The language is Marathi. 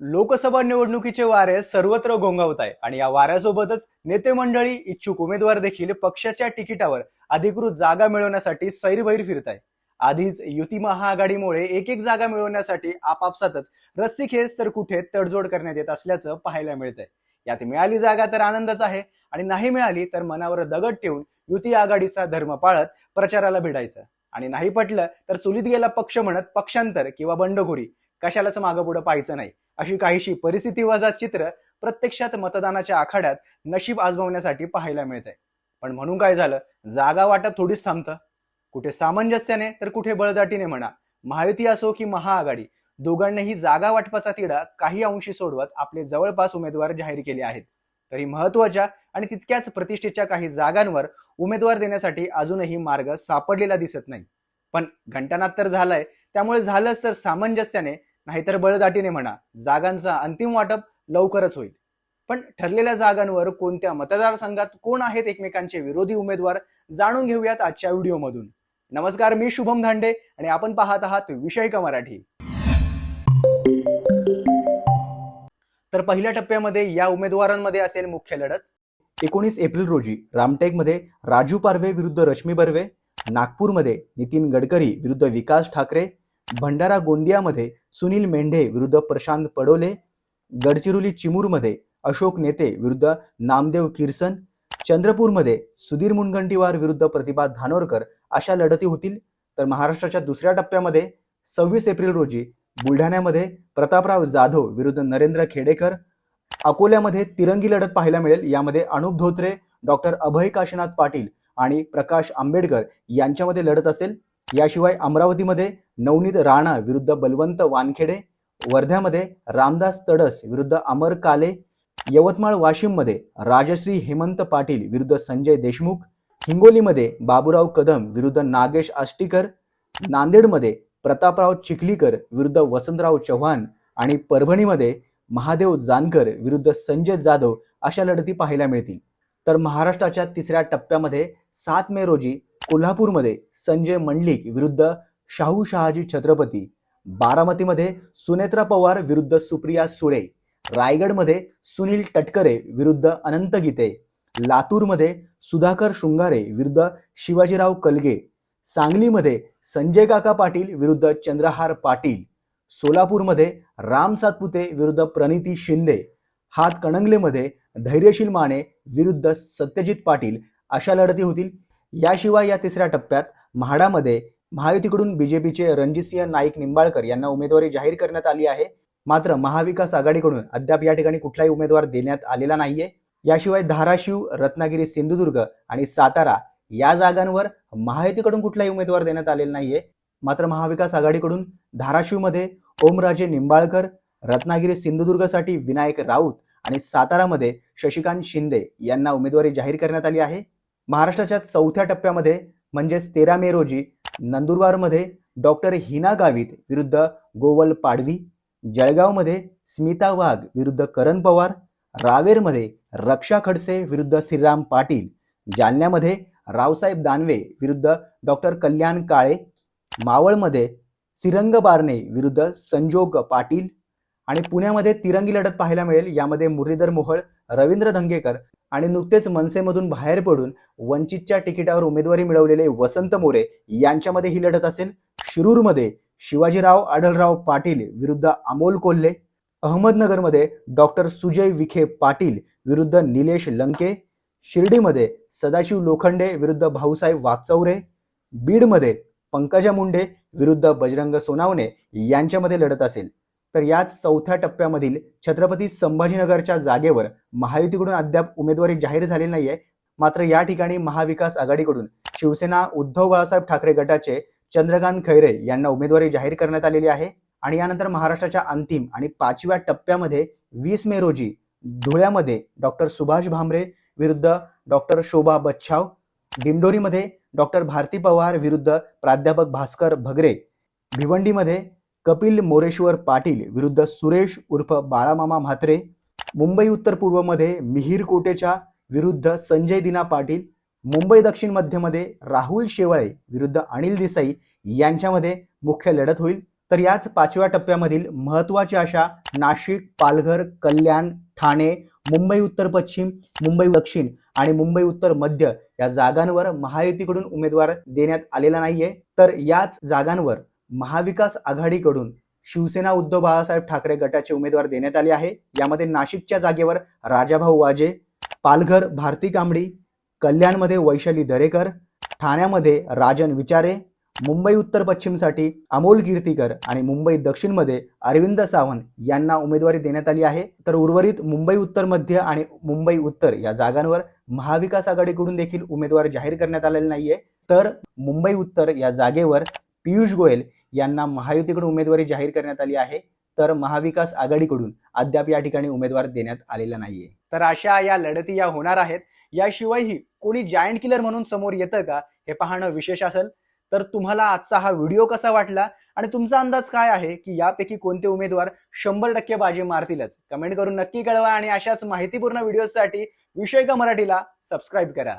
लोकसभा निवडणुकीचे वारे सर्वत्र घोंगावत आहे आणि या वाऱ्यासोबतच नेते मंडळी इच्छुक उमेदवार देखील पक्षाच्या तिकिटावर अधिकृत जागा मिळवण्यासाठी सैरभैर फिरत आहे आधीच युती महाआघाडीमुळे एक एक जागा मिळवण्यासाठी आपापसातच रस्सीखेच तर कुठे तडजोड करण्यात येत असल्याचं पाहायला मिळत आहे यात मिळाली जागा तर आनंदच आहे आणि नाही मिळाली तर मनावर दगड ठेवून युती आघाडीचा धर्म पाळत प्रचाराला भिडायचं. आणि नाही पटलं तर चुलीत गेला पक्ष म्हणत पक्षांतर किंवा बंडखोरी. कशालाच मागं पुढं पाहायचं नाही. अशी काहीशी परिस्थिती वजा चित्र प्रत्यक्षात मतदानाच्या आखाड्यात नशीब आजमावण्यासाठी पाहायला मिळत आहे पण म्हणून काय झालं? जागा वाटप थोडीच थांबतं. कुठे सामंजस्याने तर कुठे बळदाटीने म्हणा. महायुती असो की महाआघाडी दोघांनीही जागा वाटपाचा तिढा काही अंशी सोडवत आपले जवळपास उमेदवार जाहीर केले आहेत. तरी महत्त्वाच्या आणि तितक्याच प्रतिष्ठेच्या काही जागांवर उमेदवार देण्यासाठी अजूनही मार्ग सापडलेला दिसत नाही. पण घंटानाद तर झालाय. त्यामुळे झालंच तर सामंजस्याने नाहीतर बळदाटीने म्हणा जागांचा अंतिम वाटप लवकरच होईल. पण ठरलेल्या जागांवर कोणत्या मतदारसंघात कोण आहेत एकमेकांचे विरोधी उमेदवार जाणून घेऊयात आजच्या व्हिडिओमधून. नमस्कार मी शुभम धांडे आणि आपण पाहत आहात विषय का मराठी. तर पहिल्या टप्प्यामध्ये या उमेदवारांमध्ये असेल मुख्य लढत. एकोणीस एप्रिल रोजी रामटेकमध्ये राजू पारवे विरुद्ध रश्मी बर्वे नागपूरमध्ये नितीन गडकरी विरुद्ध विकास ठाकरे भंडारा गोंदियामध्ये सुनील मेंढे विरुद्ध प्रशांत पडोले गडचिरोली चिमूरमध्ये अशोक नेते विरुद्ध नामदेव किरसन चंद्रपूरमध्ये सुधीर मुनगंटीवार विरुद्ध प्रतिभा धानोरकर अशा लढती होतील. तर महाराष्ट्राच्या दुसऱ्या टप्प्यामध्ये सव्वीस एप्रिल रोजी बुलढाण्यामध्ये प्रतापराव जाधव विरुद्ध नरेंद्र खेडेकर अकोल्यामध्ये तिरंगी लढत पाहायला मिळेल. यामध्ये अनुप धोत्रे डॉक्टर अभय काशीनाथ पाटील आणि प्रकाश आंबेडकर यांच्यामध्ये लढत असेल. याशिवाय अमरावतीमध्ये नवनीत राणा विरुद्ध बलवंत वानखेडे वर्ध्यामध्ये रामदास तडस विरुद्ध अमर काले यवतमाळ वाशिममध्ये राजश्री हेमंत पाटील विरुद्ध संजय देशमुख हिंगोलीमध्ये बाबूराव कदम विरुद्ध नागेश आष्टीकर नांदेडमध्ये प्रतापराव चिखलीकर विरुद्ध वसंतराव चव्हाण आणि परभणीमध्ये महादेव जानकर विरुद्ध संजय जाधव अशा लढती पाहायला मिळतील. तर महाराष्ट्राच्या तिसऱ्या टप्प्यामध्ये सात मे रोजी कोल्हापूरमध्ये संजय मंडलिक विरुद्ध शाहू शहाजी छत्रपती बारामतीमध्ये सुनेत्रा पवार विरुद्ध सुप्रिया सुळे रायगडमध्ये सुनील टटकरे विरुद्ध अनंत गीते लातूरमध्ये सुधाकर शृंगारे विरुद्ध शिवाजीराव कलगे सांगलीमध्ये संजय काका पाटील विरुद्ध चंद्रहार पाटील सोलापूरमध्ये राम सातपुते विरुद्ध प्रणिती शिंदे हातकणंगलेमध्ये धैर्यशील माने विरुद्ध सत्यजित पाटील अशा लढती होतील. याशिवाय या तिसऱ्या टप्प्यात म्हाडामध्ये महायुतीकडून बीजेपीचे रणजितसिंह नाईक निंबाळकर यांना उमेदवारी जाहीर करण्यात आली आहे. मात्र महाविकास आघाडीकडून अद्याप या ठिकाणी कुठलाही उमेदवार देण्यात आलेला नाहीये. याशिवाय धाराशिव रत्नागिरी सिंधुदुर्ग आणि सातारा या जागांवर महायुतीकडून कुठलाही उमेदवार देण्यात आलेला नाहीये. मात्र महाविकास आघाडीकडून धाराशिवमध्ये ओमराजे निंबाळकर रत्नागिरी सिंधुदुर्गसाठी विनायक राऊत आणि सातारामध्ये शशिकांत शिंदे यांना उमेदवारी जाहीर करण्यात आली आहे. महाराष्ट्राच्या चौथ्या टप्प्यामध्ये म्हणजेच तेरा मे रोजी नंदुरबारमध्ये डॉक्टर हिना गावित विरुद्ध गोवल पाडवी जळगावमध्ये स्मिता वाघ विरुद्ध करण पवार रावेरमध्ये रक्षा खडसे विरुद्ध श्रीराम पाटील जालन्यामध्ये रावसाहेब दानवे विरुद्ध डॉक्टर कल्याण काळे मावळमध्ये सिरंग बारणे विरुद्ध संजोग पाटील आणि पुण्यामध्ये तिरंगी लढत पाहायला मिळेल. यामध्ये मुरलीधर मोहोळ रवींद्र धंगेकर आणि नुकतेच मनसेमधून बाहेर पडून वंचितच्या तिकिटावर उमेदवारी मिळवलेले वसंत मोरे यांच्यामध्ये ही लढत असेल. शिरूरमध्ये शिवाजीराव आढळराव पाटील विरुद्ध अमोल कोल्हे अहमदनगरमध्ये डॉक्टर सुजय विखे पाटील विरुद्ध निलेश लंके शिर्डीमध्ये सदाशिव लोखंडे विरुद्ध भाऊसाहेब वागचौरे बीडमध्ये पंकजा मुंडे विरुद्ध बजरंग सोनावणे यांच्यामध्ये लढत असेल. तर याच चौथ्या टप्प्यामधील छत्रपती संभाजीनगरच्या जागेवर महायुतीकडून अद्याप उमेदवारी जाहीर झाली नाहीये. मात्र या ठिकाणी महाविकास आघाडीकडून शिवसेना उद्धव बाळासाहेब ठाकरे गटाचे चंद्रकांत खैरे यांना उमेदवारी जाहीर करण्यात आलेली आहे. आणि यानंतर महाराष्ट्राच्या अंतिम आणि पाचव्या टप्प्यामध्ये वीस मे रोजी धुळ्यामध्ये डॉक्टर सुभाष भामरे विरुद्ध डॉक्टर शोभा बच्छाव दिंडोरीमध्ये डॉक्टर भारती पवार विरुद्ध प्राध्यापक भास्कर भगरे भिवंडीमध्ये कपिल मोरेश्वर पाटील विरुद्ध सुरेश उर्फ बाळामामा म्हात्रे मुंबई उत्तर पूर्वमध्ये मिहीर कोटेच्या विरुद्ध संजय दिना पाटील मुंबई दक्षिण मध्यमध्ये राहुल शेवाळे विरुद्ध अनिल देसाई यांच्यामध्ये मुख्य लढत होईल. तर याच पाचव्या टप्प्यामधील महत्त्वाच्या अशा नाशिक पालघर कल्याण ठाणे मुंबई उत्तर पश्चिम मुंबई दक्षिण आणि मुंबई उत्तर मध्य या जागांवर महायुतीकडून उमेदवार देण्यात आलेला नाहीये. तर याच जागांवर महाविकास आघाडीकडून शिवसेना उद्धव बाळासाहेब ठाकरे गटाचे उमेदवार देण्यात आले आहे. यामध्ये नाशिकच्या जागेवर राजाभाऊ वाजे पालघर भारती कांबडी कल्याणमध्ये वैशाली दरेकर ठाण्यामध्ये राजन विचारे मुंबई उत्तर पश्चिमसाठी अमोल कीर्तीकर आणि मुंबई दक्षिणमध्ये अरविंद सावंत यांना उमेदवारी देण्यात आली आहे. तर उर्वरित मुंबई उत्तर मध्य आणि मुंबई उत्तर या जागांवर महाविकास आघाडीकडून देखील उमेदवार जाहीर करण्यात आलेले नाहीये. तर मुंबई उत्तर या जागेवर पियुष गोयल यांना महायुतीकडून उमेदवारी जाहीर करण्यात आली आहे. तर महाविकास आघाडीकडून अद्याप या ठिकाणी उमेदवार देण्यात आलेला नाहीये. तर अशा या लढती या होणार आहेत. याशिवायही कोणी जायंट किलर म्हणून समोर येतं का हे पाहणं विशेष असेल. तर तुम्हाला आजचा हा व्हिडिओ कसा वाटला आणि तुमचा अंदाज काय आहे की यापैकी कोणते उमेदवार शंभर टक्के बाजी मारतीलच? कमेंट करून नक्की कळवा आणि अशाच माहितीपूर्ण व्हिडिओसाठी विषय का मराठीला सबस्क्राईब करा.